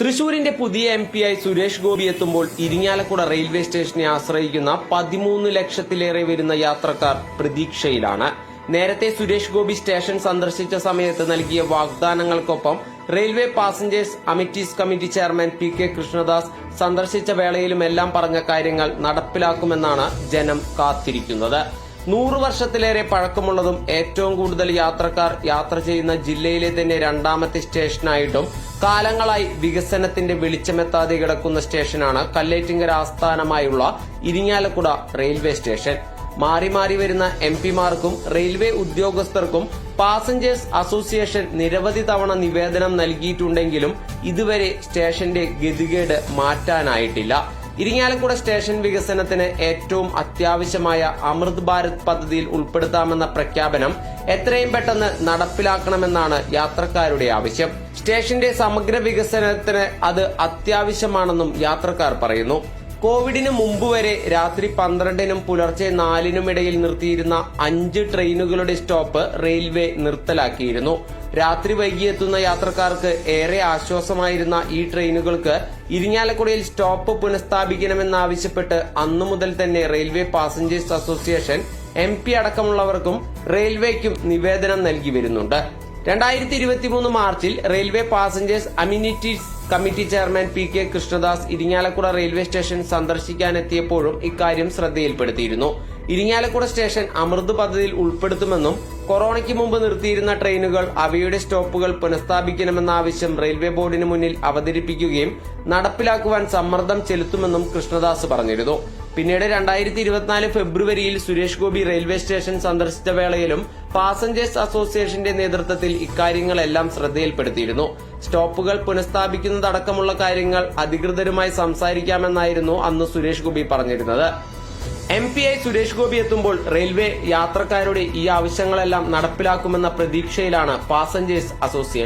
തൃശൂരിന്റെ പുതിയ M P ആയി സുരേഷ് ഗോപി എത്തുമ്പോൾ ഇരിങ്ങാലക്കുട റെയിൽവേ സ്റ്റേഷനെ ആശ്രയിക്കുന്ന പതിമൂന്ന് ലക്ഷത്തിലേറെ വരുന്ന യാത്രക്കാർ പ്രതീക്ഷയിലാണ്. നേരത്തെ സുരേഷ് ഗോപി സ്റ്റേഷൻ സന്ദർശിച്ച സമയത്ത് നൽകിയ വാഗ്ദാനങ്ങൾക്കൊപ്പം railway passengers amenities committee chairman P K Krishnadas സന്ദർശിച്ച വേളയിലുമെല്ലാം പറഞ്ഞ കാര്യങ്ങൾ നടപ്പിലാക്കുമെന്നാണ് ജനം കാത്തിരിക്കുന്നത്. നൂറ് വർഷത്തിലേറെ പഴക്കമുള്ളതും ഏറ്റവും കൂടുതൽ യാത്രക്കാർ യാത്ര ചെയ്യുന്ന ജില്ലയിലെ തന്നെ രണ്ടാമത്തെ സ്റ്റേഷനായിട്ടും കാലങ്ങളായി വികസനത്തിന്റെ വെളിച്ചമെത്താതെ കിടക്കുന്ന സ്റ്റേഷനാണ് കല്ലേറ്റിങ്കര ആസ്ഥാനമായുള്ള ഇരിങ്ങാലക്കുട റെയിൽവേ സ്റ്റേഷൻ. മാറി മാറി വരുന്ന എം പിമാർക്കും റെയിൽവേ ഉദ്യോഗസ്ഥർക്കും പാസഞ്ചേഴ്സ് അസോസിയേഷൻ നിരവധി തവണ നിവേദനം നൽകിയിട്ടുണ്ടെങ്കിലും ഇതുവരെ സ്റ്റേഷന്റെ ഗതികേട് മാറ്റാനായിട്ടില്ല. ഇരിങ്ങാലക്കുട സ്റ്റേഷൻ വികസനത്തിന് ഏറ്റവും അത്യാവശ്യമായ അമൃത് ഭാരത് പദ്ധതിയിൽ ഉൾപ്പെടുത്താമെന്ന പ്രഖ്യാപനം എത്രയും പെട്ടെന്ന് നടപ്പിലാക്കണമെന്നാണ് യാത്രക്കാരുടെ ആവശ്യം. സ്റ്റേഷന്റെ സമഗ്ര വികസനത്തിന് അത് അത്യാവശ്യമാണെന്നും യാത്രക്കാർ പറയുന്നു. കോവിഡിന് മുമ്പ് വരെ രാത്രി പന്ത്രണ്ടിനും പുലർച്ചെ നാലിനും ഇടയിൽ നിർത്തിയിരുന്ന അഞ്ച് ട്രെയിനുകളുടെ സ്റ്റോപ്പ് റെയിൽവേ നിർത്തലാക്കിയിരുന്നു. രാത്രി വൈകിയെത്തുന്ന യാത്രക്കാർക്ക് ഏറെ ആശ്വാസമായിരുന്ന ഈ ട്രെയിനുകൾക്ക് ഇരിങ്ങാലക്കുടയിൽ സ്റ്റോപ്പ് പുനഃസ്ഥാപിക്കണമെന്നാവശ്യപ്പെട്ട് അന്നു മുതൽ തന്നെ railway passengers association M P അടക്കമുള്ളവർക്കും റെയിൽവേക്കും നിവേദനം നൽകി വരുന്നുണ്ട്. രണ്ടായിരത്തി ഇരുപത്തിമൂന്ന് മാർച്ചിൽ railway passengers amenities committee chairman P K Krishnadas Irinjalakuda railway station സന്ദർശിക്കാനെത്തിയപ്പോഴും ഇക്കാര്യം ശ്രദ്ധയിൽപ്പെടുത്തിയിരുന്നു. ഇരിങ്ങാലക്കുട സ്റ്റേഷൻ അമൃത് പദ്ധതിയിൽ ഉൾപ്പെടുത്തുമെന്നും കൊറോണയ്ക്ക് മുമ്പ് നിർത്തിയിരുന്ന ട്രെയിനുകൾ അവയുടെ സ്റ്റോപ്പുകൾ പുനഃസ്ഥാപിക്കണമെന്ന ആവശ്യം റെയിൽവേ ബോർഡിന് മുന്നിൽ അവതരിപ്പിക്കുകയും നടപ്പിലാക്കുവാൻ സമ്മർദ്ദം ചെലുത്തുമെന്നും കൃഷ്ണദാസ് പറഞ്ഞിരുന്നു. പിന്നീട് രണ്ടായിരത്തി ഇരുപത്തിനാല് ഫെബ്രുവരിയിൽ സുരേഷ് ഗോപി റെയിൽവേ സ്റ്റേഷൻ സന്ദർശിച്ച വേളയിലും പാസഞ്ചേഴ്സ് അസോസിയേഷന്റെ നേതൃത്വത്തിൽ ഇക്കാര്യങ്ങളെല്ലാം ശ്രദ്ധയിൽപ്പെടുത്തിയിരുന്നു. സ്റ്റോപ്പുകൾ പുനഃസ്ഥാപിക്കുന്നതടക്കമുള്ള കാര്യങ്ങൾ അധികൃതരുമായി സംസാരിക്കാമെന്നായിരുന്നു അന്ന് സുരേഷ് ഗോപി പറഞ്ഞിരുന്നത്. എം പി ഐ സുരേഷ് ഗോപി എത്തുമ്പോൾ റെയിൽവേ യാത്രക്കാരുടെ ഈ ആവശ്യങ്ങളെല്ലാം നടപ്പിലാക്കുമെന്ന പ്രതീക്ഷയിലാണ് പാസഞ്ചേഴ്സ് അസോസിയേഷൻ.